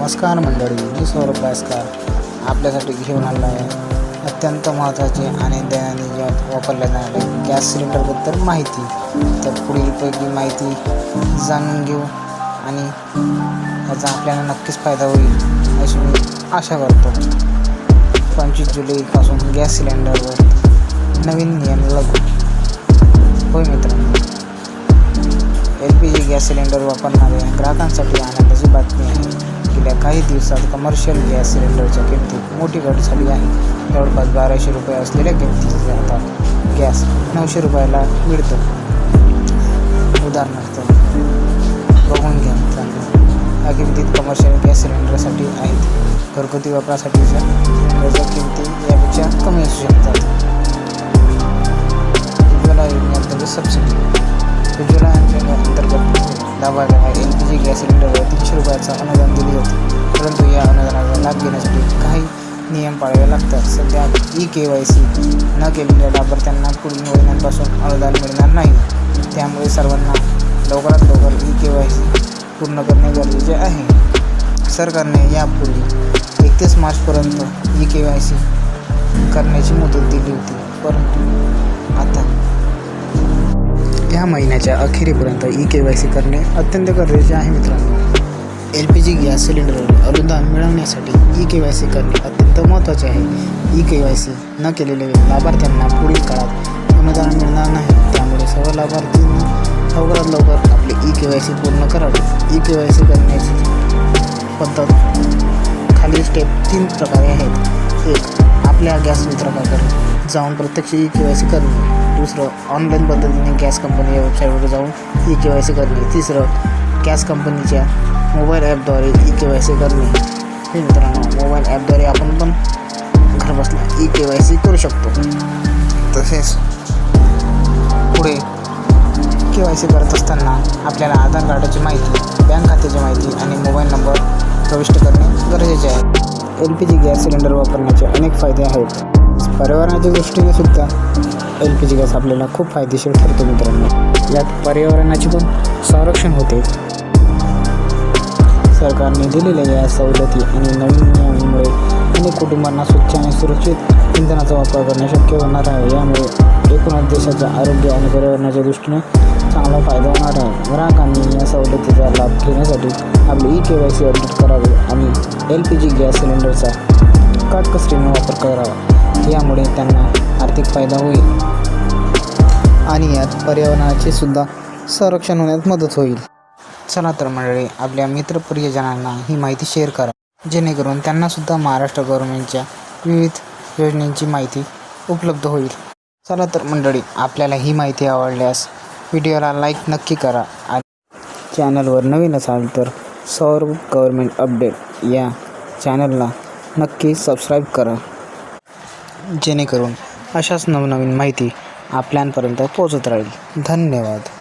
नमस्कार मंडळी मी सौरभ भास्कर आपल्यासाठी घेऊन आलो आहे अत्यंत महत्त्वाचे आणि दैनंदिन जीवनात वापरल्या जाणारे गॅस सिलेंडरबद्दल माहिती. तर पुढीलपैकी माहिती जाणून घेऊ आणि याचा आपल्याला नक्कीच फायदा होईल अशी मी आशा करतो. पंचवीस जुलैपासून गॅस सिलेंडरवर नवीन नियम लागू. होय मित्रांनो. L P G gas cylinder वापरणाऱ्या ग्राहकांसाठी आनंदाची बातमी आहे. गेल्या काही दिवसात कमर्शियल गॅस सिलेंडरच्या किमतीत मोठी घट झाली आहे. जवळपास बाराशे रुपये असलेल्या किमतीचा आता गॅस नऊशे रुपयाला मिळतो. उदाहरणार्थ बघून घ्या मित्रांनो. या किमतीत कमर्शियल गॅस सिलेंडरसाठी आहेत. घरगुती वापरासाठीच्या किमती यापेक्षा कमी असू शकतात. एल जी गॅस सिलेंडरवर तीनशे रुपयाचं अनुदान दिले जाते परंतु या अनुदानाचा लाभ घेण्यासाठी काही नियम पाळावे लागतात. सध्या ई के वाय सी न केलेल्या लाभार्थ्यांना पुढील महिन्यांपासून अनुदान मिळणार नाही. त्यामुळे सर्वांना लवकरात लवकर ई के वाय सी पूर्ण करणे गरजेचे आहे. सरकारने यापूर्वी एकतीस मार्चपर्यंत ई के वाय सी करण्याची मुदत दिली होती. परंतु आता या महिन्याच्या अखेरीपर्यंत ई के वाय सी करणे अत्यंत गरजेचे आहे मित्रांनो. एल पी जी गॅस सिलेंडरवर अनुदान मिळवण्यासाठी ई के वाय सी करणे अत्यंत महत्त्वाचे आहे. ई के वाय सी न केलेले लाभार्थ्यांना पुढील काळात अनुदान मिळणार नाही. त्यामुळे सर्व लाभार्थ्यांनी लवकरात लवकर आपले ई के वाय सी पूर्ण करावे. ई के वाय सी करण्याची पद्धत खालील स्टेप तीन प्रकारे आहेत. एक आपल्या गॅस वितरकाकडे जाऊन प्रत्यक्ष ई के वाय सी करणे. दुसरं ऑनलाईन पद्धतीने गॅस कंपनी वेबसाईटवर जाऊन ई के वाय सी करणे. तिसरं गॅस कंपनीच्या मोबाईल ॲपद्वारे ई के वाय सी करणे. हे मित्रांनो मोबाईल ॲपद्वारे आपण पण घर बसल्या ई के वाय सी करू शकतो. तसेच पुढे के वाय सी करत असताना आपल्याला आधार कार्डाची माहिती बँक खात्याची माहिती आणि मोबाईल नंबर प्रविष्ट करणे गरजेचे आहे. L P G gas cylinder वापरण्याचे अनेक फायदे आहेत. पर्यावरणाच्या दृष्टीने सुद्धा एल पी जी गॅस आपल्याला खूप फायदेशीर ठरतो मित्रांनो. यात पर्यावरणाचे पण संरक्षण होते. सरकारने दिलेल्या या सवलती आणि नवीन नियमांमुळे अनेक कुटुंबांना स्वच्छ आणि सुरक्षित इंधनाचा वापर करणे शक्य होणार आहे. यामुळे एकूणच देशाच्या आरोग्य आणि पर्यावरणाच्या दृष्टीने चांगला फायदा होणार आहे. ग्राहकांनी या सवलतीचा लाभ घेण्यासाठी आपली E K Y C update करावे आणि एल पी जी गॅस सिलेंडरचा काटकसरीने वापर करावा. यामुळे त्यांना आर्थिक फायदा होईल. आणि यात पर्यावरणाचे सुद्धा संरक्षण होण्यात मदत होईल. चला तर मंडळी आपल्या मित्र प्रियजनांना ही माहिती शेअर करा. जेणेकरून त्यांनासुद्धा महाराष्ट्र गव्हर्नमेंटच्या विविध योजनांची माहिती उपलब्ध होईल. चला तर मंडळी आपल्याला ही माहिती आवडल्यास व्हिडिओला लाईक नक्की करा. आणि चॅनलवर नवीन असाल तर सौर गव्हर्मेंट अपडेट या चॅनलला नक्की सबस्क्राईब करा. जेणेकरून अशाच नवनवीन माहिती आपल्यापर्यंत पोहोचत राहील. धन्यवाद.